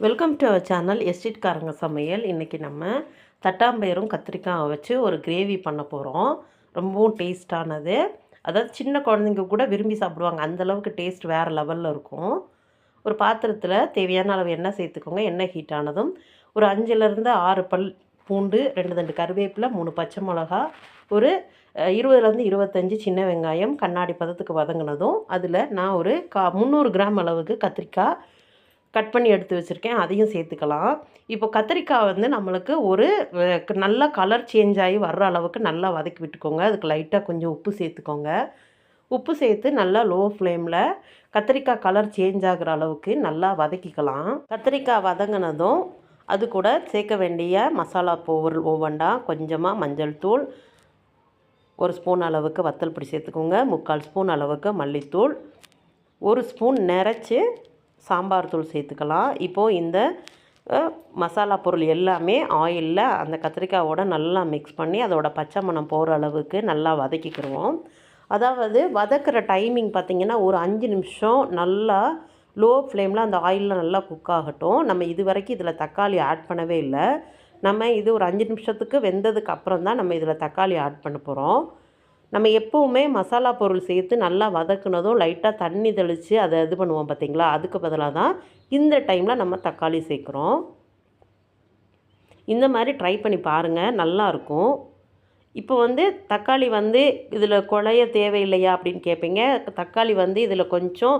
Welcome to our channel எஸ்டிட்காரங்க சமையல் இன்றைக்கி நம்ம தட்டாம்பயிரும் கத்திரிக்காய் வச்சு ஒரு கிரேவி பண்ண போகிறோம் ரொம்பவும் டேஸ்டானது அதாவது சின்ன குழந்தைங்க கூட விரும்பி சாப்பிடுவாங்க. அந்த அளவுக்கு டேஸ்ட் வேறு லெவலில் இருக்கும். ஒரு பாத்திரத்தில் தேவையான அளவு எண்ணெய் சேர்த்துக்கோங்க. எண்ணெய் ஹீட் ஆனதும் ஒரு அஞ்சுலேருந்து ஆறு பல் பூண்டு ரெண்டு ரெண்டு கருவேப்பிலை மூணு பச்சை மிளகா ஒரு இருபதுலேருந்து இருபத்தஞ்சி சின்ன வெங்காயம் கண்ணாடி பதத்துக்கு வதங்கினதும் அதில் நான் ஒரு கா முந்நூறு கிராம் அளவுக்கு கத்திரிக்காய் கட் பண்ணி எடுத்து வச்சுருக்கேன் அதையும் சேர்த்துக்கலாம். இப்போ கத்திரிக்காய் வந்து நம்மளுக்கு ஒரு நல்லா கலர் சேஞ்ச் ஆகி வர்ற அளவுக்கு நல்லா வதக்கி விட்டுக்கோங்க. அதுக்கு லைட்டாக கொஞ்சம் உப்பு சேர்த்துக்கோங்க. உப்பு சேர்த்து நல்லா லோ ஃப்ளேமில் கத்திரிக்காய் கலர் சேஞ்ச் ஆகுற அளவுக்கு நல்லா வதக்கிக்கலாம். கத்திரிக்காய் வதங்கினதும் அது கூட சேர்க்க வேண்டிய மசாலா பொருள் ஒவ்வொன்றா கொஞ்சமாக மஞ்சள் தூள் ஒரு ஸ்பூன் அளவுக்கு வத்தல் பொடி சேர்த்துக்கோங்க. முக்கால் ஸ்பூன் அளவுக்கு மல்லித்தூள் ஒரு ஸ்பூன் நிறச்சி சாம்பார் தூள் சேர்த்துக்கலாம். இப்போது இந்த மசாலா பொருள் எல்லாமே ஆயிலில் அந்த கத்திரிக்காயோட நல்லா மிக்ஸ் பண்ணி அதோட பச்சை மணம் போகிற அளவுக்கு நல்லா வதக்கிக்கிடுவோம் அதாவது வதக்கிற டைமிங் பார்த்திங்கன்னா ஒரு அஞ்சு நிமிஷம் நல்லா லோ ஃப்ளேமில் அந்த ஆயிலில் நல்லா குக் ஆகட்டும். நம்ம இது வரைக்கும் இதில் தக்காளி ஆட் பண்ணவே இல்லை. நம்ம இது ஒரு அஞ்சு நிமிஷத்துக்கு வெந்ததுக்கு அப்புறம் தான் நம்ம இதில் தக்காளி ஆட் பண்ண போகிறோம் நம்ம எப்போவுமே மசாலா பொருள் சேர்த்து நல்லா வதக்குனதும் லைட்டாக தண்ணி தெளித்து அதை இது பண்ணுவோம் பார்த்தீங்களா? அதுக்கு பதிலாக தான் இந்த டைமில் நம்ம தக்காளி சேர்க்குறோம். இந்த மாதிரி ட்ரை பண்ணி பாருங்கள் நல்லாயிருக்கும் இப்போ வந்து தக்காளி வந்து இதில் குழைய தேவையில்லையா அப்படின்னு கேட்பீங்க தக்காளி வந்து இதில் கொஞ்சம்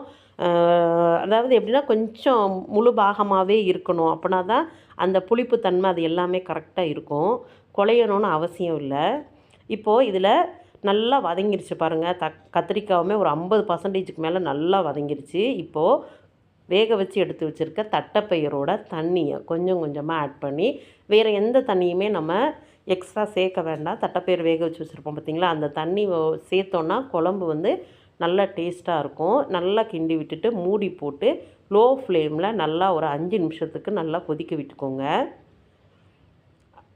அதாவது எப்படின்னா கொஞ்சம் முழு பாகமாகவே இருக்கணும். அப்படின்னா தான் அந்த புளிப்பு தன்மை அது எல்லாமே கரெக்டாக இருக்கும். குழையணும்னு அவசியம் இல்லை. இப்போது இதில் நல்லா வதங்கிருச்சு பாருங்கள் தக் கத்திரிக்காவுமே ஒரு ஐம்பது பர்சன்டேஜுக்கு மேலே நல்லா வதங்கிருச்சு. இப்போது வேக வச்சு எடுத்து வச்சுருக்க தட்டைப்பயிரோட தண்ணியை கொஞ்சம் கொஞ்சமாக ஆட் பண்ணி வேறு எந்த தண்ணியுமே நம்ம எக்ஸ்ட்ரா சேர்க்க வேண்டாம். தட்டைப்பயிர் வேக வச்சு வச்சுருப்போம் பார்த்தீங்களா அந்த தண்ணி சேர்த்தோன்னா குழம்பு வந்து நல்லா டேஸ்ட்டாக இருக்கும். நல்லா கிண்டி விட்டுட்டு மூடி போட்டு லோ ஃப்ளேமில் நல்லா ஒரு அஞ்சு நிமிஷத்துக்கு நல்லா கொதிக்க விட்டுக்கோங்க.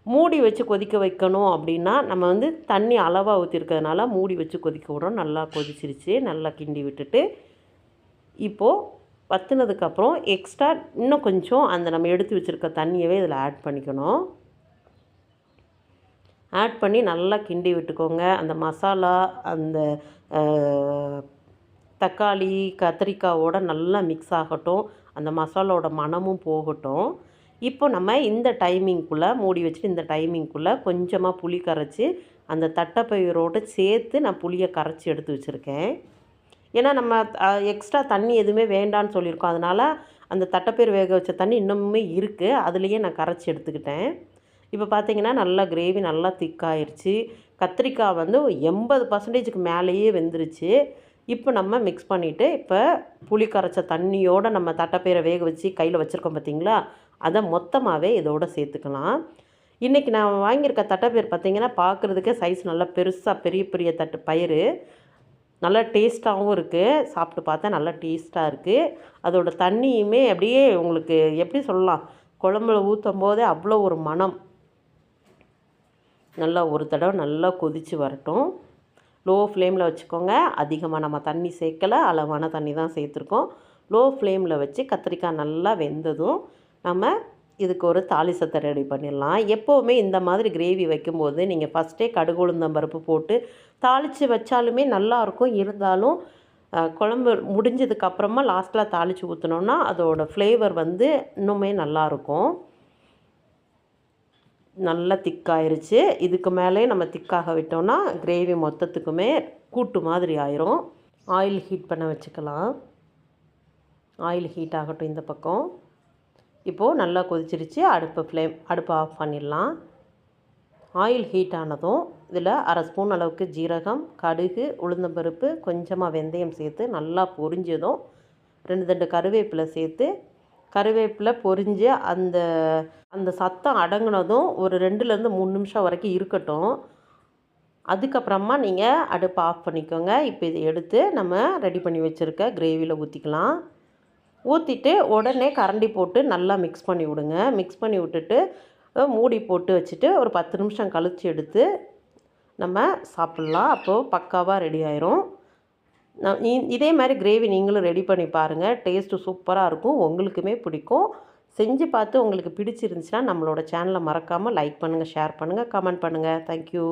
மூடி வச்சு கொதிக்க வைக்கணும் அப்படின்னா நம்ம வந்து தண்ணி அளவாக ஊற்றிருக்கிறதுனால மூடி வச்சு கொதிக்க விடுறோம். நல்லா கொதிச்சிருச்சு. நல்லா கிண்டி விட்டுட்டு இப்போது வத்துனதுக்கப்புறம் எக்ஸ்ட்ரா இன்னும் கொஞ்சம் அந்த நம்ம எடுத்து வச்சுருக்க தண்ணியவே இதில் ஆட் பண்ணிக்கணும். ஆட் பண்ணி நல்லா கிண்டி விட்டுக்கோங்க. அந்த மசாலா அந்த தக்காளி கத்திரிக்காவோட நல்லா மிக்ஸ் ஆகட்டும். அந்த மசாலாவோட மணமும் போகட்டும். இப்போ நம்ம இந்த டைமிங்குள்ளே மூடி வச்சுட்டு இந்த டைமிங்குள்ளே கொஞ்சமாக புளி கரைச்சி அந்த தட்டைப்பயிரோடு சேர்த்து நான் புளியை கரைச்சி எடுத்து வச்சுருக்கேன். ஏன்னா நம்ம எக்ஸ்ட்ரா தண்ணி எதுவுமே வேண்டான்னு சொல்லியிருக்கோம். அதனால் அந்த தட்டைப்பயிர் வேக வச்ச தண்ணி இன்னுமுமே இருக்குது அதுலேயே நான் கரைச்சி எடுத்துக்கிட்டேன். இப்போ பார்த்திங்கன்னா நல்லா கிரேவி நல்லா திக்காயிருச்சு கத்திரிக்காய் வந்து எண்பது பர்சன்டேஜுக்கு மேலேயே வெந்துருச்சு. இப்போ நம்ம மிக்ஸ் பண்ணிவிட்டு இப்போ புளி கரைச்ச தண்ணியோடு நம்ம தட்டைப்பயிரை வேக வச்சு கையில் வச்சுருக்கோம் பார்த்தீங்களா அதை மொத்தமாகவே இதோட சேர்த்துக்கலாம். இன்றைக்கி நான் வாங்கியிருக்க தட்டைப்பயிர் பார்த்திங்கன்னா பார்க்குறதுக்கே சைஸ் நல்லா பெருசாக பெரிய பெரிய தட்டு பயிறு. நல்லா டேஸ்ட்டாகவும் இருக்குது சாப்பிட்டு பார்த்தா நல்லா டேஸ்ட்டாக இருக்குது அதோட தண்ணியுமே அப்படியே உங்களுக்கு எப்படி சொல்லலாம்? குழம்புல ஊற்றும் போதே அவ்வளோ ஒரு மனம் நல்லா ஒரு தடவை நல்லா கொதித்து வரட்டும். லோ ஃப்ளேமில் வச்சுக்கோங்க. அதிகமாக நம்ம தண்ணி சேர்க்கலை. அளவான தண்ணி தான் சேர்த்துருக்கோம். லோ ஃப்ளேமில் வச்சு கத்திரிக்காய் நல்லா வெந்ததும் நம்ம இதுக்கு ஒரு தாளிசத்தை ரெடி பண்ணிடலாம். எப்போவுமே இந்த மாதிரி கிரேவி வைக்கும்போது நீங்கள் ஃபஸ்ட்டே கடுகு உளுந்தம்பருப்பு போட்டு தாளித்து வச்சாலுமே நல்லாயிருக்கும். இருந்தாலும் குழம்பு முடிஞ்சதுக்கப்புறமா லாஸ்ட்டில் தாளித்து ஊற்றினோன்னா அதோட ஃப்ளேவர் வந்து இன்னுமே நல்லாயிருக்கும். நல்லா திக்காயிருச்சு இதுக்கு மேலே நம்ம திக்காக விட்டோம்னா கிரேவி மொத்தத்துக்குமே கூட்டு மாதிரி ஆயிரும். ஆயில் ஹீட் பண்ண வச்சுக்கலாம். ஆயில் ஹீட் ஆகட்டும் இந்த பக்கம். இப்போது நல்லா கொதிச்சிருச்சு அடுப்பு ஃப்ளேம் அடுப்பு ஆஃப் பண்ணிடலாம். ஆயில் ஹீட் ஆனதும் இதில் அரை ஸ்பூன் அளவுக்கு ஜீரகம் கடுகு உளுந்தம்பருப்பு கொஞ்சமாக வெந்தயம் சேர்த்து நல்லா பொரிஞ்சதும் ரெண்டு ரெண்டு கருவேப்பிலை சேர்த்து கருவேப்பிலை பொரிஞ்சு அந்த அந்த சத்தம் அடங்குனதும் ஒரு ரெண்டுலேருந்து மூணு நிமிஷம் வரைக்கும் இருக்கட்டும். அதுக்கப்புறமா நீங்கள் அடுப்பை ஆஃப் பண்ணிக்கோங்க. இப்போ இதை எடுத்து நம்ம ரெடி பண்ணி வச்சுருக்க கிரேவியில் ஊற்றிக்கலாம் ஊற்றிட்டு உடனே கரண்டி போட்டு நல்லா மிக்ஸ் பண்ணி விடுங்க. மிக்ஸ் பண்ணி விட்டுட்டு மூடி போட்டு வச்சுட்டு ஒரு பத்து நிமிஷம் கழித்து எடுத்து நம்ம சாப்பிட்லாம். அப்போது பக்காவாக ரெடி ஆயிரும். இ- இதே மாதிரி கிரேவி நீங்களும் ரெடி பண்ணி பாருங்கள் டேஸ்ட்டு சூப்பராக இருக்கும். உங்களுக்குமே பிடிக்கும். செஞ்சு பார்த்து உங்களுக்கு பிடிச்சிருந்துச்சுன்னா நம்மளோட சேனலை மறக்காமல் லைக் பண்ணுங்கள் ஷேர் பண்ணுங்கள் கமெண்ட் பண்ணுங்கள் தேங்க்யூ